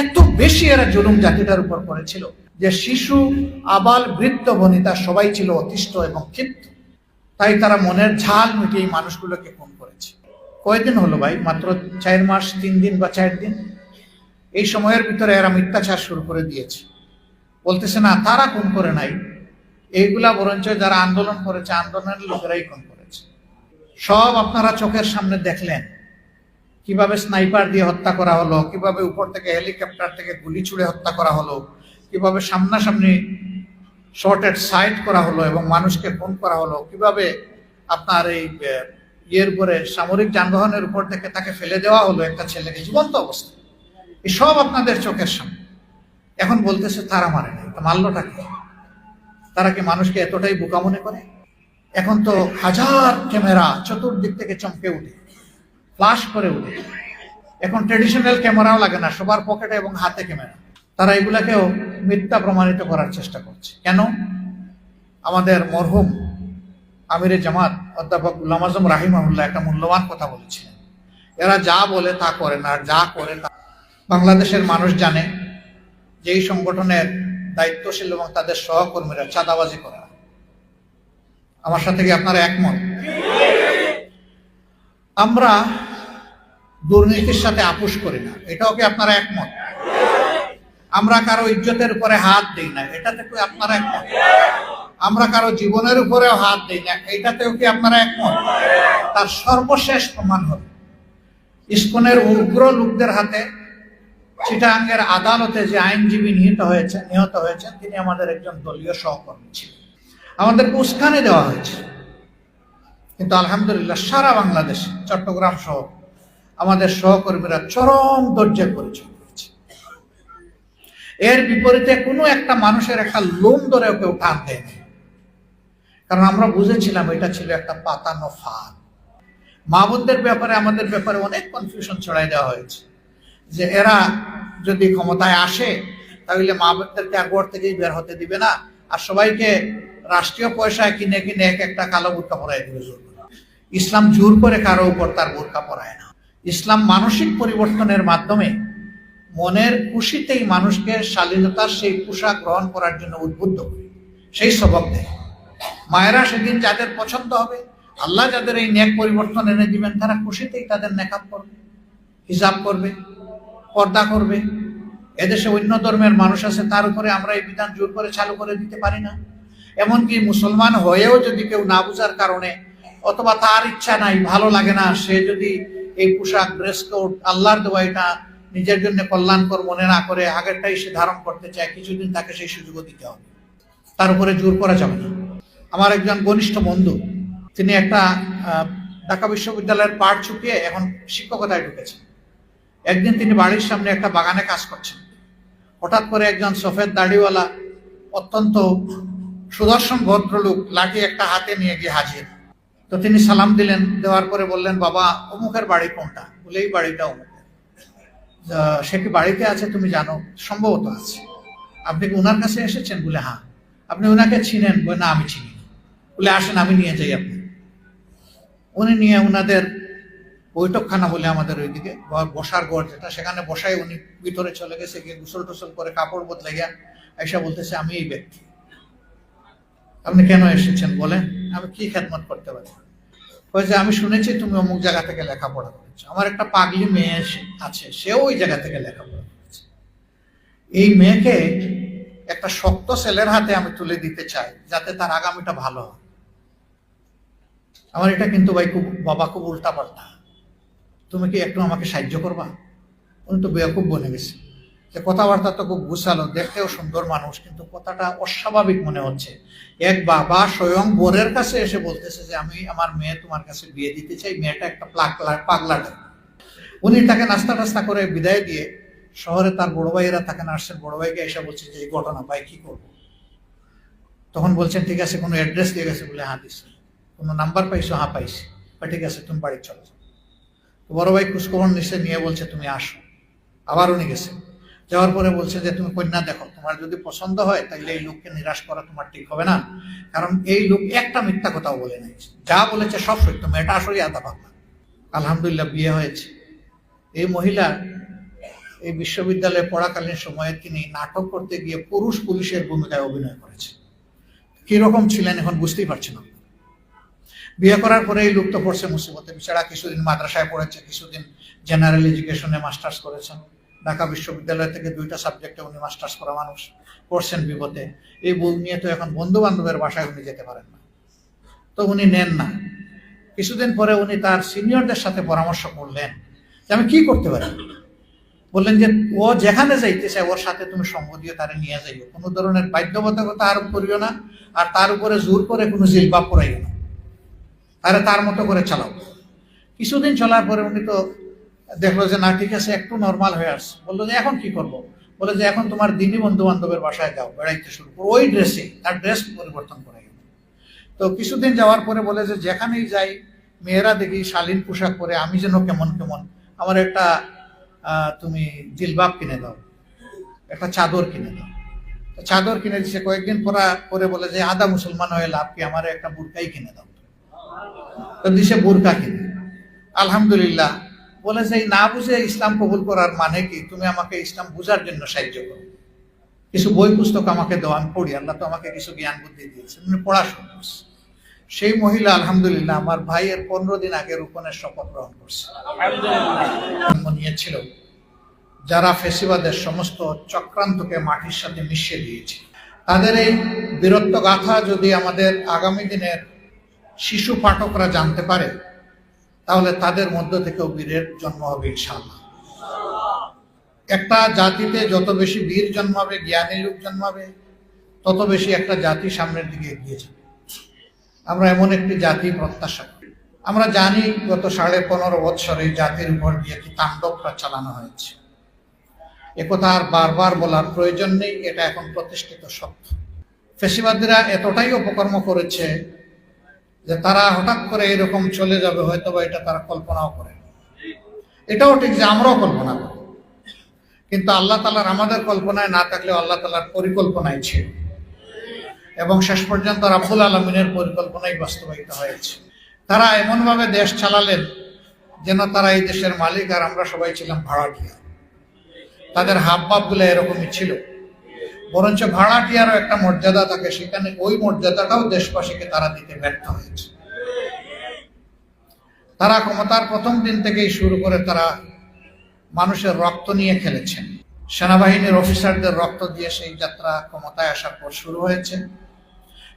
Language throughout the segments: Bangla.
এত বেশি এরা জুলুম জাতিটার উপর করেছিল যে শিশু, আবাল, বৃদ্ধ, বনিতা সবাই ছিল অতিষ্ঠ এবং ক্ষিপ্ত। তাই তারা মনের ঝাল মিটিয়ে মানুষগুলোকে খুন করেছে। কয়দিন হলো ভাই? মাত্র চার মাস, তিন দিন বা চার দিন? এই সময়ের ভিতরে এরা মিথ্যাচার শুরু করে দিয়েছে। বলতেছে, না, তারা খুন করে নাই। এইগুলা বরঞ্চ যারা আন্দোলন করেছে, আন্দোলনের লোকেরাই খুন করেছে। সব আপনারা চোখের সামনে দেখলেন। কীভাবে স্নাইপার দিয়ে হত্যা করা হলো, কীভাবে উপর থেকে হেলিকপ্টার থেকে গুলি ছুড়ে হত্যা করা হলো, কীভাবে সামনাসামনি শর্টেড সাইড করা হলো এবং মানুষকে খুন করা হলো, কীভাবে আপনার এই ইয়ের উপরে সামরিক যানবাহনের উপর থেকে তাকে ফেলে দেওয়া হলো একটা ছেলেকে জীবন্ত অবস্থা। এই সব আপনাদের চোখের সামনে। এখন বলতেছে, তারা মারে নাই। মারলোটা কি? তারা কি মানুষকে এতটাই বোকা মনে করে? এখন তো হাজার ক্যামেরা চতুর্দিক থেকে চমকে উঠে। ফ্লাশ করে উঠে। এখন ট্রেডিশনাল ক্যামেরাও লাগে না, সবার পকেটে এবং হাতে ক্যামেরা তারা এগুলাকেও মিথ্যা প্রমাণিত করার চেষ্টা করছে। কেন? আমাদের মরহুম আমিরে জামাত অধ্যাপক গুলাম আজম রাহিমাহুল্লাহ একটা মূল্যবান কথা বলেছিলেন। এরা যা বলে তা করে না, আর যা করে তা বাংলাদেশের মানুষ জানে যে এই সংগঠনের দায়িত্বশীল এবং তাদের সহকর্মীরা চাঁদাবাজি করে। আমার সাথে কি আপনারা একমত? আমরা দুর্নীতির সাথে আপোষ করি না। এটাও কি আপনারা একমত? আমরা কারও ইজ্জতের উপরে হাত দিই না, এটাতে কি আপনারা একমত? আমরা কারও জীবনের উপরেও হাত দিই না এটাতেও কি আপনারা একমত? তার সর্বশেষ প্রমাণ হল, ইস্কনের উগ্র লোকদের হাতে চিটাঙ্গের আদালতে যে আইনজীবী নিহত হয়েছে নিহত হয়েছেন, তিনি আমাদের একজন দলীয় সহকর্মী ছিলেন। আমাদেরকে উস্কানি দেওয়া হয়েছে। কিন্তু আলহামদুলিল্লাহ সারা বাংলাদেশ চট্টগ্রাম সহ আমাদের সহকর্মীরা চরম ধৈর্যের পরিচয় দিয়েছে এর বিপরীতে কোনো একটা মানুষের একটা লোম ধরেও কেউ টান দেয়নি কারণ আমরা বুঝেছিলাম এটা ছিল একটা পাতানো ফাঁদ। মা বোনদের ব্যাপারে, আমাদের ব্যাপারে অনেক কনফিউশন ছড়াই দেওয়া হয়েছে। যে এরা যদি ক্ষমতায় আসে, তাহলে মা বোনদেরকে আর থেকেই বের হতে দিবে না। আর সবাইকে রাষ্ট্রীয় পয়সায় কিনে কিনে এক একটা কালো বোরকা পরাই দিবে জোর ইসলাম জোর করে কারও উপর তার বোরকা পরায় না। ইসলাম মানসিক পরিবর্তনের মাধ্যমে মনের খুশিতেই মানুষকে শালীনতার সেই পোশাক গ্রহণ করার জন্য উদ্বুদ্ধ করে। সেই সবক দেয়। মায়েরা সেদিন যাদের পছন্দ হবে, আল্লাহ যাদের এই ন্যাক পরিবর্তন এনে দিবেন, তারা খুশিতেই তাদের নেকাব করবে হিসাব করবে, পর্দা করবে। এদেশে অন্য ধর্মের মানুষ আছে, তার উপরে আমরা এই বিধান জোর করে চালু করে দিতে পারি না। এমনকি মুসলমান হয়েও যদি কেউ না বুঝার কারণে অথবা তার ইচ্ছা নাই, ভালো লাগে না, সে যদি এই পোশাক ড্রেস কোড আল্লাহর দেওয়া, এটা নিজের জন্য কল্যাণকর মনে না করে আগেরটাই সে ধারণ করতে চায়, কিছুদিন তাকে সেই সুযোগও দিতে হবে। তার উপরে জোর করা যাবে না। আমার একজন ঘনিষ্ঠ বন্ধু, তিনি একটা ঢাকা বিশ্ববিদ্যালয়ের পাঠ ছুটিয়ে এখন শিক্ষকতায় ঢুকেছেন। একদিন তিনি বাড়ির সামনে একটা বাগানে কাজ করছেন। হঠাৎ করে একজন সফেদ দাড়িওয়ালা, অত্যন্ত সুদর্শন ভদ্রলোক লাঠি একটা হাতে নিয়ে গিয়ে হাজির তো তিনি সালাম দিলেন, দেওয়ার পরে বললেন, বাবা, অমুকের বাড়ি কোনটা? বলে, এই বাড়িটা অমুকের। সে কি বাড়িতে আছে তুমি জানো? সম্ভবত আছে। আপনি কি ওনার কাছে এসেছেন? বলে হ্যাঁ। আপনি ওনাকে চিনেন? বলে, না, আমি চিনি বলে, আসেন, আমি নিয়ে যাই আপনি। উনি নিয়ে ওনাদের বৈঠকখানা বলে আমাদের ওইদিকে বসার ঘর যেটা, সেখানে বসাই উনি, ভিতরে চলে গেছে, গিয়ে গোসল টোসল করে কাপড় বদলে গিয়া আইসা বলতেছে, আমি এই ব্যক্তি। আপনি কেন এসেছেন? বলেন। আমি কি খেদমত করতে পারি? যে, আমি শুনেছি তুমি অমুক জায়গা থেকে লেখাপড়া করেছ। আমার একটা পাগলি মেয়ে আছে, সেও ওই জায়গা থেকে লেখাপড়া করেছে। এই মেয়েকে একটা শক্ত ছেলের হাতে আমি তুলে দিতে চাই, যাতে তার আগামীটা ভালো হয়। আমার এটা কিন্তু ভাই খুব, বাবা খুব উল্টা পাল্টা তুমি কি একটু আমাকে সাহায্য করবা? উনি তো বেয়াকুব বনে গেছে। যে কথাবার্তা তো খুব গুছালো, দেখতেও সুন্দর মানুষ, কিন্তু কথাটা অস্বাভাবিক মনে হচ্ছে। এক বাবা স্বয়ং বোরের কাছে এসে বলতেছে যে, আমি আমার মেয়ে তোমার কাছে বিয়ে দিতে চাই, মেয়েটা একটা পাগলা পাগলা উনি তাকে নাস্তা টাস্তা করে বিদায় দিয়ে শহরে তার বড় ভাইয়েরা তাকে নার্সের বড় ভাইকে এসে বলছে যে, এই ঘটনা, ভাই, কি করব? তখন বলছেন, ঠিক আছে, কোনো অ্যাড্রেস দিয়ে গেছে বলে হ্যাঁ দিছে। কোনো নাম্বার পাইছো হ্যাঁ পাইছি। বা ঠিক আছে, তুমি বাড়ি চলো বড় ভাই খোঁজখবর নিচে নিয়ে বলছে, তুমি আসো। আবার উনি গেছে। যাওয়ার পরে বলছে যে, তুমি কন্যা দেখো, তোমার যদি পছন্দ হয় তাহলে এই লোককে নিরাশ করা তোমার ঠিক হবে না। কারণ এই লোক একটা মিথ্যা কথাও বলে নাই। যা বলেছে সব সত্য, মেয়েটা আসলে আদা পাগলা আলহামদুলিল্লাহ, বিয়ে হয়েছে। এই মহিলা এই বিশ্ববিদ্যালয়ে পড়াকালীন সময়ে তিনি নাটক করতে গিয়ে পুরুষ পুলিশের ভূমিকায় অভিনয় করেছেন কীরকম ছিলেন এখন বুঝতেই পারছি না। বিয়ে করার পরে এই লুপ্ত পড়ছে মুসিবতে। বেচারা কিছুদিন মাদ্রাসায় পড়েছে, কিছুদিন জেনারেল এডুকেশনে মাস্টার্স করেছেন। ঢাকা বিশ্ববিদ্যালয় থেকে দুইটা সাবজেক্টে উনি মাস্টার্স করা মানুষ পড়ছেন বিপদে এই বই নিয়ে তো এখন বন্ধু বান্ধবের বাসায় উনি যেতে পারেন না। তো উনি নেন না। কিছুদিন পরে উনি তার সিনিয়রদের সাথে পরামর্শ করলেন যে আমি কি করতে পারি? বললেন যে, ও যেখানে যাইতে ওর সাথে তুমি সঙ্গ দিয়ে তারে নিয়ে যাইও। কোনো ধরনের বাধ্যবাধকতা আরোপ করিও না, আর তার উপরে জোর করে কোনো জিলবাব পরাইও না। তারে তার মতো করে চালাও। কিছুদিন চলার পরে উনি তো দেখল যে, না, ঠিক আছে, একটু নর্মাল হয়ে আসছে। বলল যে, এখন কি করব? বলে যে, এখন তোমার দিনী বন্ধু বান্ধবের বাসায় যাও, বেড়াইতে শুরু করো। ওই ড্রেসে তার ড্রেস পরিবর্তন করে গেল। তো কিছুদিন যাওয়ার পরে বলে যে, যেখানেই যাই, মেয়েরা দেখি শালীন পোশাক পরে, আমি যেন কেমন কেমন, আমার একটা তুমি জিলবাব কিনে দাও, একটা চাদর কিনে দাও। চাদর কিনে দিছে। কয়েকদিন পরা, পরে বলে যে আদা মুসলমান হয়ে লাভ কি, আমার একটা বুরকাই কিনে দাও। তো দিছে বুরকা কিনে। আলহামদুলিল্লাহ বলে যে না বুঝে ইসলাম কবুল করার মানে কি? তুমি আমাকে ইসলাম বুঝার জন্য সাহায্য করো। কিছু বই পুস্তক আমাকে দাও, আমি পড়ি। আল্লাহ তো আমাকে কিছু জ্ঞান বুদ্ধি দিয়েছে আমি পড়াশোনা সেই মহিলা, আলহামদুলিল্লাহ, আমার ভাইয়ের পনেরো দিন আগে রূপনের শপথ গ্রহণ করছে। জন্ম নিয়েছিল। যারা ফেসিবাদের সমস্ত চক্রান্তকে মাটির সাথে মিশিয়ে দিয়েছে তাদের এই বীরত্ব গাথা যদি আমাদের আগামী দিনের শিশু পাঠকরা জানতে পারে তাহলে তাদের মধ্য থেকেও বীরের জন্ম হবে ইনশাআল্লাহ। একটা জাতিতে যত বেশি বীর জন্মাবে জ্ঞানী লোক জন্মাবে তত বেশি একটা জাতি সামনের দিকে এগিয়ে যাবে। আমরা এমন একটি জাতি প্রত্যাশা করি। আমরা জানি গত সাড়ে পনেরো বৎসর জাতির উপর দিয়ে কি তাণ্ডবটা চালানো হয়েছে। একথা আর বারবার বলার প্রয়োজন নেই, এটা এখন প্রতিষ্ঠিত সত্য। ফেসিবাদীরা এতটাই অপকর্ম করেছে যে তারা হঠাৎ করে এরকম চলে যাবে হয়তো বা এটা তারা কল্পনাও করে। এটাও ঠিক যে আমরাও কল্পনা করি। কিন্তু আল্লাহ তালার আমাদের কল্পনায় না থাকলেও আল্লাহ তালার পরিকল্পনায় ছিল। এবং শেষ পর্যন্ত রাফুল আলমিনের পরিকল্পনাই বাস্তবায়িত হয়েছে। তারা এমনভাবে দেশ চালালেন যেন তারা এই দেশের মালিক আর আমরা সবাই ছিলাম ভাড়াটিয়া। তাদের হাব ভাবগুলো এরকমই ছিল। বরঞ্চ ভাড়াটিয়ারও একটা মর্যাদা থাকে, সেখানে ওই মর্যাদাটাও দেশবাসীকে তারা দিতে ব্যর্থ হয়েছে। তারা ক্ষমতার প্রথম দিন থেকেই শুরু করে তারা মানুষের রক্ত নিয়ে খেলেছেন। সেনাবাহিনীর অফিসারদের রক্ত দিয়ে সেই যাত্রা ক্ষমতায় আসার পর শুরু হয়েছে।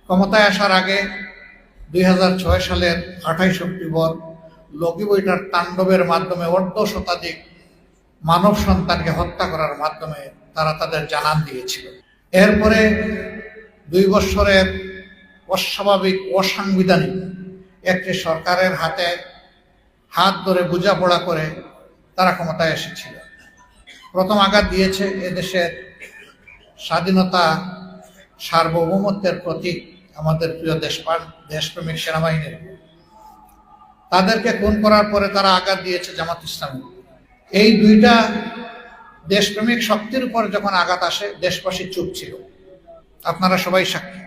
ক্ষমতায় আসার আগে দুই হাজার ছয় সালের আঠাইশ অক্টোবর লগি বইটার তাণ্ডবের মাধ্যমে অর্ধ শতাধিক মানব সন্তানকে হত্যা করার মাধ্যমে তারা তাদের জানান দিয়েছিল। এরপরে দুই বৎসরের অস্বাভাবিক অসাংবিধানিক একটি সরকারের হাতে হাত ধরে বোঝাপড়া করে তারা ক্ষমতায় এসেছিল। প্রথম আঘাত দিয়েছে এদেশের স্বাধীনতা, সার্বভৌমত্বের প্রতীক আমাদের প্রিয় দেশপাল দেশপ্রেমিক সেনাবাহিনীর। তাদেরকে খুন করার পরে তারা আঘাত দিয়েছে জামাত ইসলামী। এই দুইটা দেশপ্রেমিক শক্তির উপর যখন আঘাত আসে, দেশবাসী চুপ ছিল। আপনারা সবাই সাক্ষী।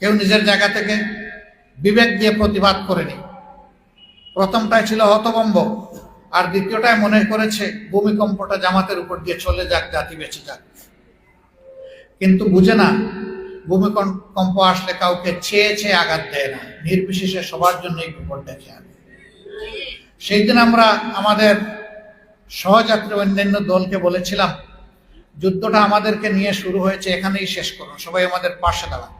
কেউ নিজের জায়গা থেকে বিবেক দিয়ে প্রতিবাদ করেনি। প্রথমটাই ছিল হতবম্ব আর দ্বিতীয়টায় মনে করেছে ভূমিকম্পটা জামাতের উপর দিয়ে চলে যাক, জাতি বেঁচে যাক। কিন্তু বুঝে না, ভূমিকম্প আসলে কাউকে চেয়ে চেয়ে আঘাত দেয় না। নির্বিশেষে সবার জন্যই বিপদ ডেকে আনে। সেই দিন আমরা আমাদের সহযাত্রী অন্যান্য দলকে বলেছিলাম, যুদ্ধটা আমাদেরকে নিয়ে শুরু হয়েছে, এখানেই শেষ করুন সবাই আমাদের পাশে দাঁড়ান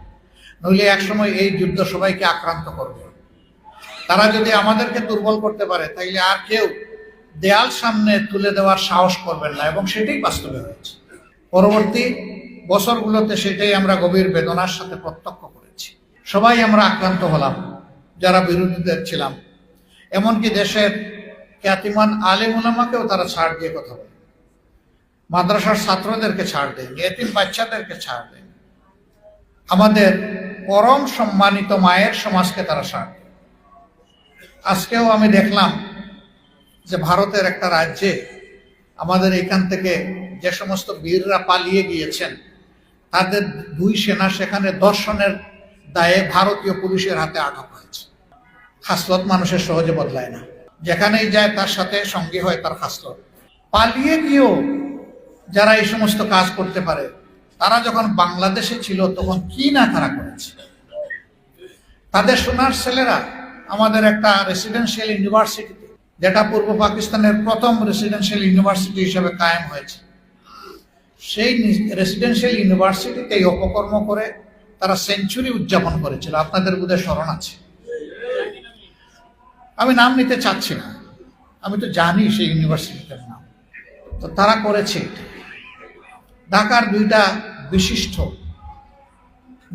নইলে একসময় এই যুদ্ধ সবাইকে আক্রান্ত করবে। তারা যদি আমাদেরকে দুর্বল করতে পারে, তাইলে আর কেউ দেয়াল সামনে তুলে দেওয়ার সাহস করবেন না, এবং সেটাই বাস্তবে হয়েছে। পরবর্তী বছরগুলোতে সেটাই আমরা গভীর বেদনার সাথে প্রত্যক্ষ করেছি। সবাই আমরা আক্রান্ত হলাম, যারা বিরোধীদের ছিলাম। এমনকি দেশের খ্যাতিমান আলেম উলামাকেও তারা ছাড় দিয়ে কথা বলে। মাদ্রাসার ছাত্রদেরকে ছাড় দেয় এতিম বাচ্চাদেরকে ছাড় দেয়। আমাদের পরম সম্মানিত মায়ের সমাজকে তারা ছাড় দেয়। আজকেও আমি দেখলাম যে ভারতের একটা রাজ্যে আমাদের এখান থেকে যে সমস্ত বীররা পালিয়ে গিয়েছেন, তাদের দুই সেনা সেখানে দর্শনের দায়ে ভারতীয় পুলিশের হাতে আটক হয়েছে। খাসলত মানুষের সহজে বদলায় না। যেখানেই যায় তার সাথে সঙ্গী হয় তার খাসলত। পালিয়ে গিয়েও যারা এই সমস্ত কাজ করতে পারে, তারা যখন বাংলাদেশে ছিল তখন কি না তারা করেছে? তাদের সোনার ছেলেরা আমাদের একটা রেসিডেন্সিয়াল ইউনিভার্সিটিতে যেটা পূর্ব পাকিস্তানের প্রথম রেসিডেন্সিয়াল ইউনিভার্সিটি হিসেবে কায়েম হয়েছে। সেই রেসিডেন্সিয়াল ইউনিভার্সিটিতে অপকর্ম করে তারা সেঞ্চুরি উদযাপন করেছিল। আপনাদের বোধহয় স্মরণ আছে। আমি নাম নিতে চাচ্ছি না। আমি তো জানি সেই ইউনিভার্সিটিটার নাম। তো তারা করেছে ঢাকার দুইটা বিশিষ্ট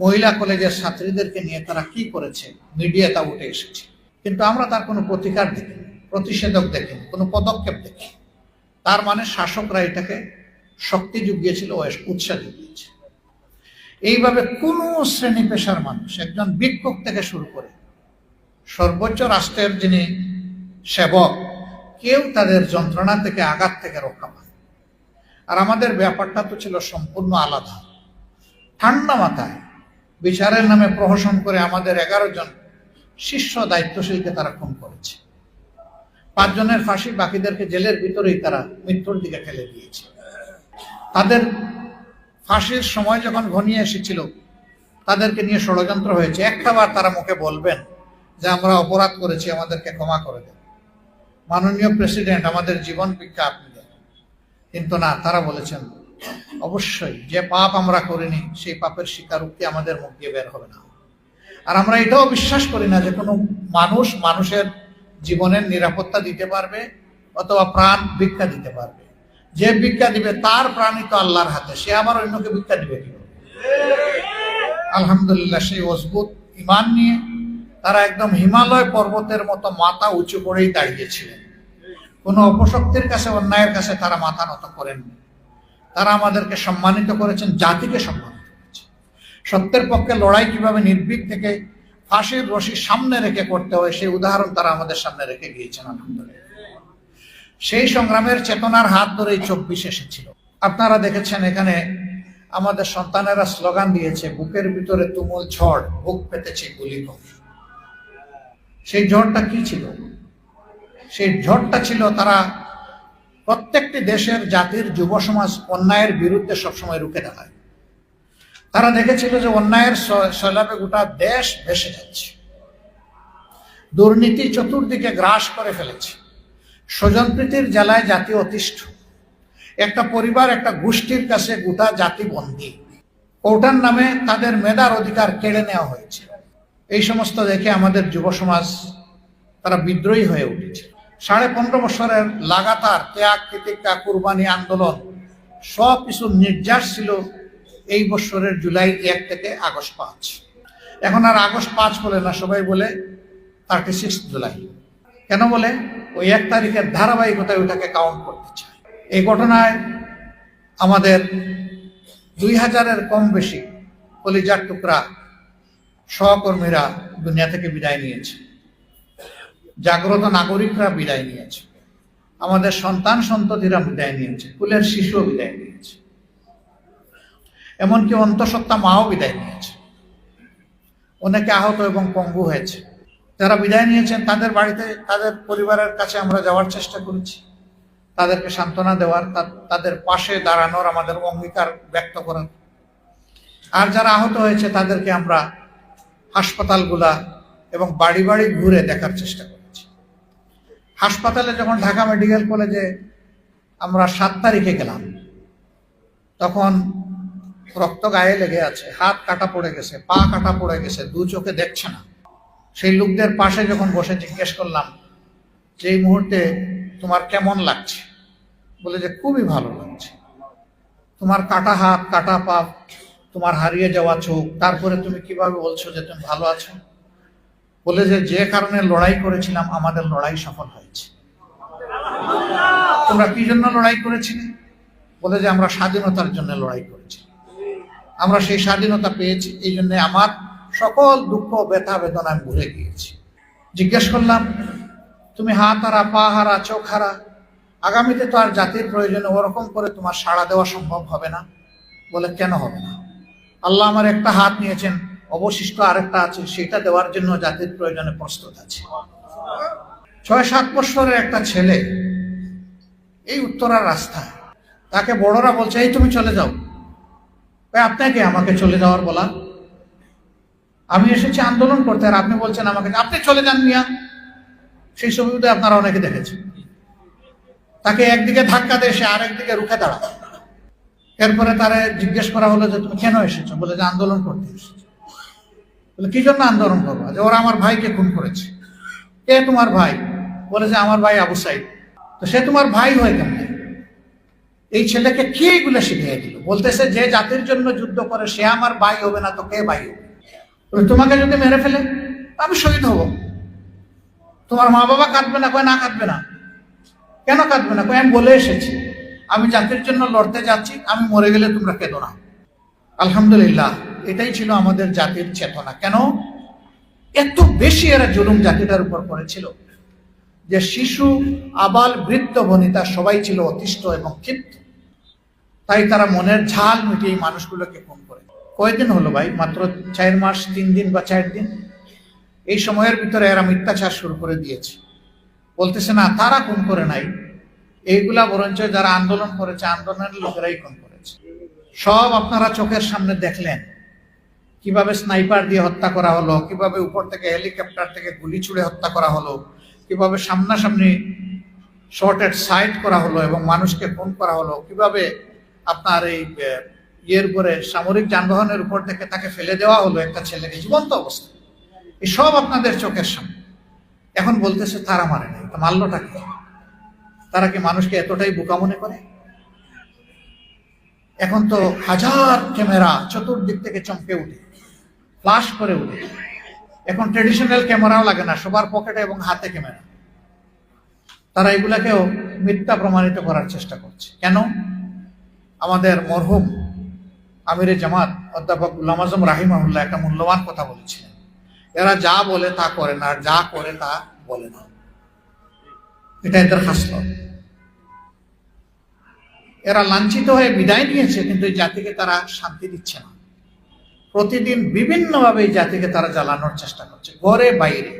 মহিলা কলেজের ছাত্রীদেরকে নিয়ে তারা কি করেছে মিডিয়া তা উঠে এসেছে। কিন্তু আমরা তার কোনো প্রতিকার দেখিনি, প্রতিষেধক দেখিনি, কোনো পদক্ষেপ দেখি তার মানে শাসকরা এটাকে শক্তি জুগিয়েছিল ও উৎসাহ জুগিয়েছে এইভাবে কোনো শ্রেণি পেশার মানুষ, একজন বিক্ষোভ থেকে শুরু করে সর্বোচ্চ রাষ্ট্রের যিনি সেবক, কেউ তাদের যন্ত্রণা থেকে আঘাত থেকে রক্ষা পায়। আর আমাদের ব্যাপারটা তো ছিল সম্পূর্ণ আলাদা। ঠান্ডা মাথায় বিচারের নামে প্রহসন করে আমাদের এগারো জন শীর্ষ দায়িত্বশীলকে তারা খুন করেছে। পাঁচজনের ফাঁসি বাকিদেরকে জেলের ভিতরেই তারা মৃত্যুর দিকে ফেলে দিয়েছে। তাদের ফাঁসির সময় যখন ঘনিয়ে এসেছিল, তাদেরকে নিয়ে ষড়যন্ত্র হয়েছে। একটাবার তারা মুখে বলবেন যে আমরা অপরাধ করেছি, আমাদেরকে ক্ষমা করে দেন। মাননীয় প্রেসিডেন্ট, আমাদের জীবন ভিক্ষা আপনি দেন। কিন্তু না, তারা বলেছেন, অবশ্যই যে পাপ আমরা করিনি, সেই পাপের স্বীকারোক্তি আমাদের মুখ দিয়ে বের হবে না। আর আমরা এটাও বিশ্বাস করি না যে কোনো মানুষ মানুষের জীবনের নিরাপত্তা দিতে পারবে অথবা প্রাণ ভিক্ষা দিতে পারবে। যে ভিক্ষা দিবে, তার প্রাণই তো আল্লাহর হাতে। সে আবার অন্যকে ভিক্ষা দিবে আলহামদুলিল্লাহ, সেই অদ্ভুত ইমান নিয়ে তারা একদম হিমালয় পর্বতের মতো মাথা উঁচু করেই দাঁড়িয়েছিলেন। কোনো অপশক্তির কাছে, অন্যায়ের কাছে তারা মাথা নত করেননি। তারা আমাদেরকে সম্মানিত করেছেন, জাতিকে সম্মানিত করেছেন। সত্যের পক্ষে লড়াই কীভাবে নির্ভীক থেকে ফাঁসির রশি সামনে রেখে করতে হয়, সেই উদাহরণ তারা আমাদের সামনে রেখে গিয়েছেন, আলহামদুলিল্লাহ। সেই সংগ্রামের চেতনার হাত ধরেই চব্বিশ এসেছিল। আপনারা দেখেছেন এখানে আমাদের সন্তানেরা স্লোগান দিয়েছে, বুকের ভিতরে তুমুল ঝড়, বুক পেতেছে গুলি কর সেই ঝড়টা কি ছিল? সেই ঝড়টা ছিল তারা প্রত্যেকটি দেশের জাতির যুব সমাজ অন্যায়ের বিরুদ্ধে সবসময় রুখে দাঁড়ায়। তারা দেখেছিল যে অন্যায়ের স- সৈলাবে গোটা দেশ ভেসে যাচ্ছে। দুর্নীতি চতুর্দিকে গ্রাস করে ফেলেছে। স্বজনপ্রীতির জেলায় জাতি অতিষ্ঠ। একটা পরিবার, একটা গোষ্ঠীর কাছে গোটা জাতি বন্দী। ওটার নামে তাদের মেধার অধিকার কেড়ে নেওয়া হয়েছে। এই সমস্ত দেখে আমাদের যুব সমাজ তারা বিদ্রোহী হয়ে উঠেছে। সাড়ে পনেরো বছরের লাগাতার ত্যাগ প্রতিজ্ঞা কুরবানি আন্দোলন সব কিছু নির্যাস ছিল এই বছরের জুলাই এক থেকে আগস্ট পাঁচ। এখন আর আগস্ট পাঁচ বলে না, সবাই বলে থার্টি সিক্স জুলাই। কেন বলে? ওই এক তারিখের ধারাবাহিকতায় ওটাকে কাউন্ট করতে চায়। এই ঘটনায় আমাদের দুই হাজারের কম বেশি কলিজার টুকরা সহকর্মীরা দুনিয়া থেকে বিদায় নিয়েছে। জাগ্রত নাগরিকরা বিদায় নিয়েছে। আমাদের সন্তান সন্ততিরা বিদায় নিয়েছে। কুলের শিশুও বিদায় নিয়েছে। এমনকি অন্তঃসত্ত্বা মাও বিদায় নিয়েছে। অনেকে আহত এবং পঙ্গু হয়েছে। যারা বিদায় নিয়েছেন, তাদের বাড়িতে, তাদের পরিবারের কাছে আমরা যাওয়ার চেষ্টা করেছি। তাদেরকে সান্ত্বনা দেওয়ার তাদের পাশে দাঁড়ানোর আমাদের অঙ্গীকার ব্যক্ত করার। আর যারা আহত হয়েছে, তাদেরকে আমরা হাসপাতালগুলা এবং বাড়ি বাড়ি ঘুরে দেখার চেষ্টা করেছি। হাসপাতালে যখন ঢাকা মেডিকেল কলেজে আমরা সাত তারিখে গেলাম, তখন রক্ত গায়ে লেগে আছে, হাত কাটা পড়ে গেছে, পা কাটা পড়ে গেছে, দু চোখে দেখছে না। সেই লোকদের পাশে যখন বসে জিজ্ঞেস করলাম যে, এই মুহূর্তে তোমার কেমন লাগছে? বলে যে, খুবই ভালো লাগছে। তোমার কাটা হাত, কাটা পা তোমার হারিয়ে যাওয়া চোখ। তারপরে তুমি কীভাবে বলছো যে তুমি ভালো আছো? বলে যে যে কারণে লড়াই করেছিলাম, আমাদের লড়াই সফল হয়েছে। তোমরা কি জন্য লড়াই করেছিলে? বলে যে, আমরা স্বাধীনতার জন্য লড়াই করেছি। আমরা সেই স্বাধীনতা পেয়েছি, এই জন্য আমার সকল দুঃখ, ব্যথা, বেদনা আমি ভুলে গিয়েছি। জিজ্ঞেস করলাম, তুমি হাত হারা, পা হারা, চোখ হারা? আগামীতে তো আর জাতির প্রয়োজনে ওরকম করে তোমার সাড়া দেওয়া সম্ভব হবে না? বলে, কেন হবে না? আল্লাহ আমার একটা হাত নিয়েছেন, অবশিষ্ট আরেকটা আছে, সেটা দেওয়ার জন্য জাতির প্রয়োজনে প্রস্তুত আছে। ছয় সাত বছরের একটা ছেলে, এই উত্তরার রাস্তা, তাকে বড়রা বলছে, এই তুমি চলে যাও। আপনাকে আমাকে চলে যাওয়ার বলা? আমি এসেছি আন্দোলন করতে, আর আপনি বলছেন আমাকে আপনি চলে যান মিয়া। সেই ছবিতে আপনারা অনেকে দেখেছেন। তাকে একদিকে ধাক্কা দিয়ে সে আরেকদিকে রুখে দাঁড়ায়। এরপরে তারে জিজ্ঞেস করা হলো যে, তুমি কেন এসেছ? বলে যে, আন্দোলন করতে এসেছ। বলে, কি জন্য আন্দোলন করব? যে, ওরা আমার ভাইকে খুন করেছে। কে তোমার ভাই? বলে যে, আমার ভাই আবু সাইদ। তো সে তোমার ভাই হয়ে কেমন এই ছেলেকে কে এগুলো শিখিয়ে দিল? বলতেছে, যে জাতির জন্য যুদ্ধ করে, সে আমার ভাই হবে না তো কে ভাই হবে? তোমাকে যদি মেরে ফেলে, আমি শহীদ হব। তোমার মা বাবা কাঁদবে না, কয়, না কাঁদবে না। কেন কাঁদবে না? কয়, আমি বলে এসেছি। আমি জাতির জন্য লড়তে যাচ্ছি, আমি মরে গেলে তোমরা কেঁদো না। আলহামদুলিল্লাহ, এটাই ছিল আমাদের জাতির চেতনা। কেন? এত বেশি এরা জুলুম জাতিটার উপর করেছিল যে শিশু, আবাল, বৃদ্ধ, বনিতা সবাই ছিল অতিষ্ঠ এবং ক্ষিপ্ত। তাই তারা মনের ঝাল মিটিয়ে মানুষগুলোকে খুন করে। কয়দিন হলো ভাই? মাত্র চার মাস, তিন দিন বা চার দিন? এই সময়ের ভিতরে এরা মিথ্যাচার শুরু করে দিয়েছে। বলতেছে, না, তারা খুন করে নাই। এইগুলা বরঞ্চ যারা আন্দোলন করেছে, আন্দোলনের লোকেরাই খুন করেছে। সব আপনারা চোখের সামনে দেখলেন। কীভাবে স্নাইপার দিয়ে হত্যা করা হলো, কীভাবে উপর থেকে হেলিকপ্টার থেকে গুলি ছুড়ে হত্যা করা হলো, কীভাবে সামনাসামনি শর্ট এট সাইড করা হলো এবং মানুষকে ফোন করা হলো, কীভাবে আপনার এই ইয়ের উপরে সামরিক যানবাহনের উপর থেকে তাকে ফেলে দেওয়া হলো একটা ছেলেকে, জীবন্ত অবস্থা। এই সব আপনাদের চোখের সামনে। এখন বলতেছে, তারা মারে নাই। তা মারলোটা কি? তারা কি মানুষকে এতটাই বোকা মনে করে? এখন তো হাজার ক্যামেরা চতুর্দিক থেকে চমকে উঠে ফ্লাশ করে উঠে এখন ট্রেডিশনাল ক্যামেরাও লাগে না, সবার পকেটে এবং হাতে ক্যামেরা। তারা এগুলাকেও মিথ্যা প্রমাণিত করার চেষ্টা করছে। কেন? আমাদের মরহুম আমিরে জামাত অধ্যাপক গুলাম আজম রাহিমাহুল্লাহ একটা মূল্যবান কথা বলেছিলেন। এরা যা বলে তা করে না, আর যা করে তা বলে না। এটা এদের হাসল এরা লাঞ্ছিত হয়ে বিদায় নিয়েছে, কিন্তু এই জাতিকে তারা শান্তি দিচ্ছে না। প্রতিদিন বিভিন্নভাবে এই জাতিকে তারা জ্বালানোর চেষ্টা করছে, ঘরে বাইরে।